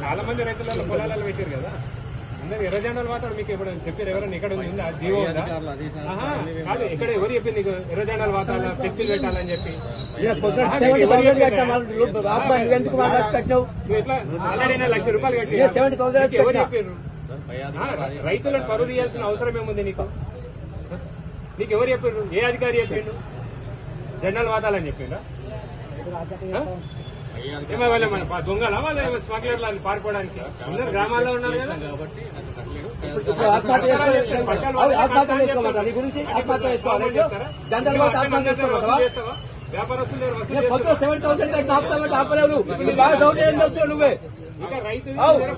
చాలా మంది రైతులలో పొలాలలో పెట్టారు కదా. అందరు ఎర్ర జెండాలు మాత్రం మీకు ఎప్పుడు చెప్పారు ఎవరైనా ఇక్కడ ఉంది? ఉందా? జీవో కాదు ఇక్కడ ఎవరు చెప్పింది నీకు? ఎర్ర జెండాలు వాతాల ఫ్లెక్సీలు పెట్టాలని చెప్పి. లక్ష రూపాయలు కట్టి నేను 70,000 నీకు ఎవరు కట్టినా. చెప్పారు? ఆ, రైతులను పరువు తీయాల్సిన అవసరం ఏముంది నీకు? నీకు ఎవరు చెప్పారు? ఏ అధికారి చెప్పిండు జెండాలు వాతాలని చెప్పిండా ఆ? ఏమో వాళ్ళ మన పా- దొంగలా? వాళ్ళ స్మగ్లర్లు అని పారిపోవడానికి? అందరు గ్రామాల్లో ఉన్నారు కదా. ఆత్మహత్య చేసుకోవాలి. గురించి ఆత్మహత్య చేసుకోవాలి. పొద్దున సెవెన్ థౌసండ్ కట్టి ఆపుతామంటే ఆపలేవు నీకు బాగా డౌట్ ఏం చేస్తావు నువ్వే. ఇంకా రైతు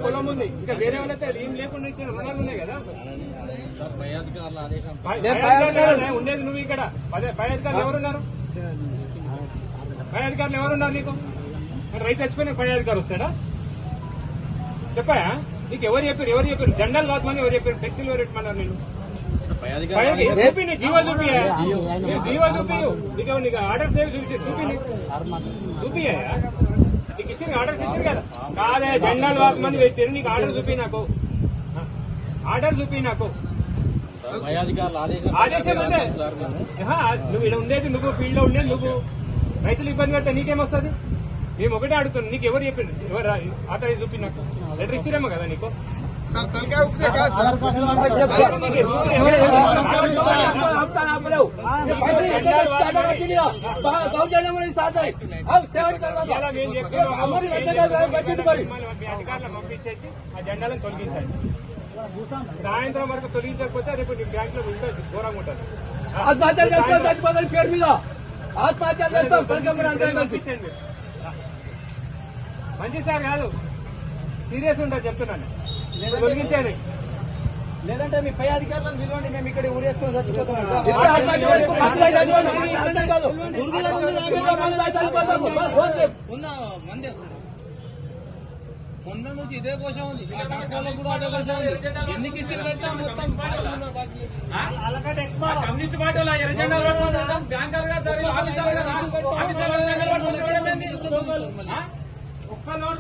పొలం ఉంది. ఇంకా వేరే వాళ్ళైతే ఏం లేకుండా ఇచ్చిన రుణాలు ఉన్నాయి కదా. అధికారులు అధికారులు. ఉండేది నువ్వు ఇక్కడ. పై పై అధికారులు ఎవరున్నారు? పై అధికారులు ఎవరున్నారు నీకు? మరి రైతు చచ్చిపోయిన పై అధికారి వస్తాడా? చెప్పాయా? నీకు ఎవరు చెప్పారు? ఎవరు చెప్పారు? జెండాలు కాదు ఎవరు చెప్పారు? ఫ్లెక్సీలు ఎవరు పెట్టమన్నారు నేను చూపి నీ జీవో చూపి చూపి నీకు నీకు ఆర్డర్స్ ఏవి చూపి చూపి నీకు. ఇచ్చింది ఆర్డర్స్ ఇచ్చింది కదా. కాదే జెండాలు వాకు మంది పెట్టారు నీకు ఆర్డర్ చూపి నాకు. ఆర్డర్ చూపి నాకు. ఆదేశం నువ్వు ఇక్కడ ఉండేది నువ్వు ఫీల్డ్లో ఉండేది నువ్వు. రైతులు ఇబ్బంది పెడితే నీకేమొస్తుంది? మేము ఒకటే అడుగుతున్నాం. నీకు ఎవరు చెప్పింది ఎవరు ఆథరైజ్ చూపి నాకు. లెటర్ ఇచ్చిరేమో కదా నీకు? నీకు ఎవరు- మరి పంపించేసి ఆ జెండాలను తొలగించండి సాయంత్రం వరకు తొలగించకపోతే రేపు బ్యాంక్లో ఘోరంగా ఉంటుంది ఆత్మహత్య చేస్తాం చచ్చిపోతాను పేరు మీద ఆత్మహత్య చేస్తాం మంచి సార్ కాదు సీరియస్ ఉంటుంది చెప్తున్నాను తొలగించండి లేదంటే మీ పై అధికారులను పిలవండి మేము ఇక్కడ ఊరేసుకొని చచ్చిపోతాం మొన్న నుంచి ఇదే కోశం ఉంది ఎన్ని కిస్తులు పెట్టా మొత్తం కమ్యూనిస్ట్ పార్టీ వాళ్ళు బ్యాంకర్గా సరే ఆఫీసర్ ఒక్క లోన్